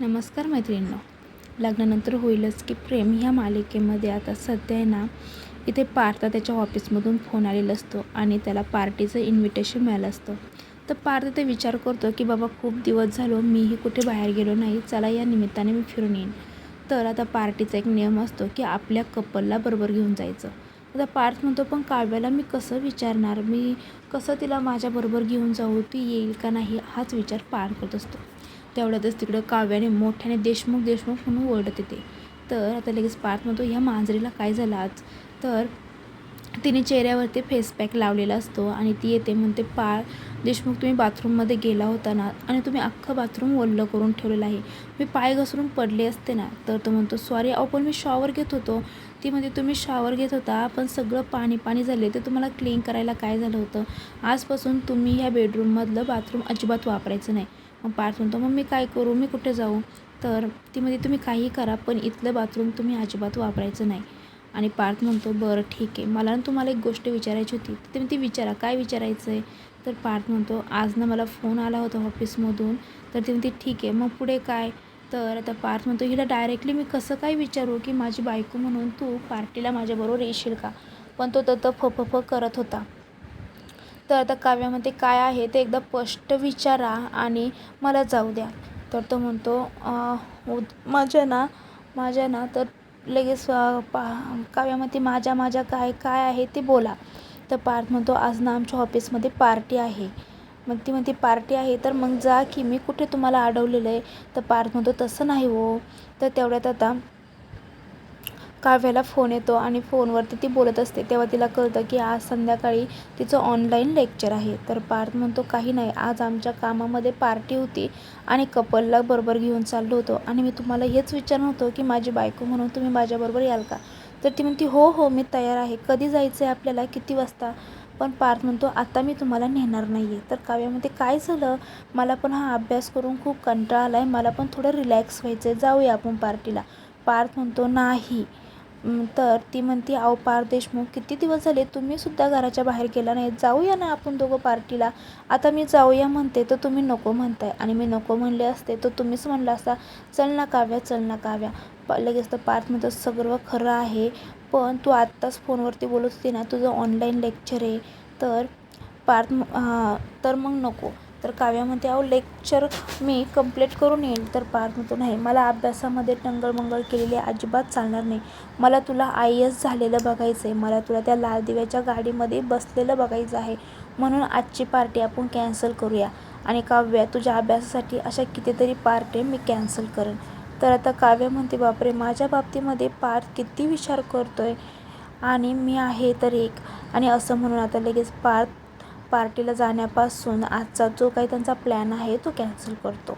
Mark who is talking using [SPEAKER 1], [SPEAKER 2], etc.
[SPEAKER 1] नमस्कार मैत्रिणींनो. लग्नानंतर होईलच की प्रेम ह्या मालिकेमध्ये आता सध्या आहे ना इथे पार्था त्याच्या ऑफिसमधून फोन आलेला असतो आणि त्याला पार्टीचं इन्व्हिटेशन मिळालं असतं. तर पार्थ ते विचार करतो की बाबा खूप दिवस झालो मीही कुठे बाहेर गेलो नाही चला या निमित्ताने मी फिरून येईन. तर आता पार्टीचा एक नियम असतो की आपल्या कपलला बरोबर घेऊन जायचं. आता पार्थ म्हणतो पण काव्याला मी कसं विचारणार? मी कसं तिला माझ्याबरोबर घेऊन जाऊ? ती येईल का नाही? हाच विचार पार करत असतो. तेवढ्यातच तिकडं काव्याने मोठ्याने देशमुख देशमुख म्हणून ओरडत येते. तर आता लगेच पार्थ म्हणतो ह्या मांजरीला काय झालं आज? तर तिने चेहऱ्यावरती फेस पॅक लावलेला असतो आणि ती येते म्हणते पार देशमुख तुम्ही बाथरूममध्ये गेला होता ना आणि तुम्ही अख्खं बाथरूम ओल्लं करून ठेवलेलं आहे. मी पाय घसरून पडले असते ना. तर तो म्हणतो सॉरी अहो पण मी शॉवर घेत होतो. ती म्हणते तुम्ही शॉवर घेत होता पण सगळं पाणी पाणी झाले ते तुम्हाला क्लीन करायला काय झालं होतं? आजपासून तुम्ही ह्या बेडरूममधलं बाथरूम अजिबात वापरायचं नाही. मग पार्थ म्हणतो मग मी काय करू? मी कुठे जाऊ? तर ती म्हणजे तुम्ही काही करा पण इथलं बाथरूम तुम्ही अजिबात वापरायचं नाही. आणि पार्थ म्हणतो बरं ठीक आहे. मला ना तुम्हाला एक गोष्ट विचारायची होती. तर ते ती विचारा. काय विचारायचं आहे तर पार्थ म्हणतो आज ना मला फोन आला होता ऑफिसमधून. तर ती म्हणते ठीक आहे. मग पुढे काय? तर आता पार्थ म्हणतो हिला डायरेक्टली मी कसं काय विचारू की माझी बायको म्हणून तू पार्टीला माझ्याबरोबर येशील का? पण तो तर फ फ करत होता. तर आता काव्यामध्ये काय आहे ते एकदा स्पष्ट विचारा आणि मला जाऊ द्या. तर तो म्हणतो उद- माझ्या ना माझ्या ना तर लगेच पा काव्यामध्ये माझ्या माझ्या काय काय आहे ते बोला. तर पार्थ म्हणतो आज ना आमच्या ऑफिसमध्ये पार्टी आहे. मग ती म्हणते पार्टी आहे तर मग जा की मी कुठे तुम्हाला अडवलेलं आहे? तर पार्थ म्हणतो तसं नाही हो. तर तेवढ्यात आता काव्याला फोन येतो आणि फोनवरती ती बोलत असते. तेव्हा तिला कळतं की आज संध्याकाळी तिचं ऑनलाईन लेक्चर आहे. तर पार्थ म्हणतो काही नाही आज आमच्या कामामध्ये पार्टी होती आणि कपलला बरोबर घेऊन चाललो होतो. आणि मी तुम्हाला हेच विचारणार होतो की माझी बायको म्हणून तुम्ही माझ्याबरोबर याल का? तर ती म्हणते हो हो मी तयार आहे. कधी जायचं आहे आपल्याला? किती वाजता? पण पार्थ म्हणतो आता मी तुम्हाला नेणार नाही आहे तर काव्यामध्ये काय झालं? मला पण हा अभ्यास करून खूप कंटाळा आला आहे मला पण थोडं रिलॅक्स व्हायचं आहे जाऊया आपण पार्टीला पार्थ म्हणतो नाही. तर ती म्हणते अहो पार देशमुख किती दिवस झाले तुम्ही सुद्धा घराच्या बाहेर गेला नाही. जाऊया ना आपण दोघं पार्टीला. आता मी जाऊया म्हणते तर तुम्ही नको म्हणताय. आणि मी नको म्हणले असते तर तुम्हीच म्हणलं असता चल ना काव्या चल ना काव्या. प लगेच तर पार्थ म्हणतो सगळं खरं आहे पण तू आत्ताच फोनवरती बोलत होती ना तुझं ऑनलाईन लेक्चर आहे. तर पार्थ हां तर मग नको. तर काव्या म्हणते अहो लेक्चर मी कंप्लीट करून येईल तर पार्थ म्हणतो नाही मला अभ्यासामध्ये टंगळमंगळ केलेली अजिबात चालणार नाही. मला तुला आय एस झालेलं बघायचं आहे मला तुला त्या लाल दिव्याच्या गाडीमध्ये बसलेलं बघायचं आहे. म्हणून आजची पार्टी आपण कॅन्सल करूया. आणि काव्या तुझ्या अभ्यासासाठी अशा कितीतरी पार्टी मी कॅन्सल करेन. तर आता काव्य म्हणते बापरे माझ्या बाबतीमध्ये पार्थ किती विचार करतोय. आणि मी आहे तर एक. आणि असं म्हणून आता लगेच पार्थ पार्टीला जाण्यापासून आजचा जो काही त्यांचा प्लॅन आहे तो कॅन्सल करतो.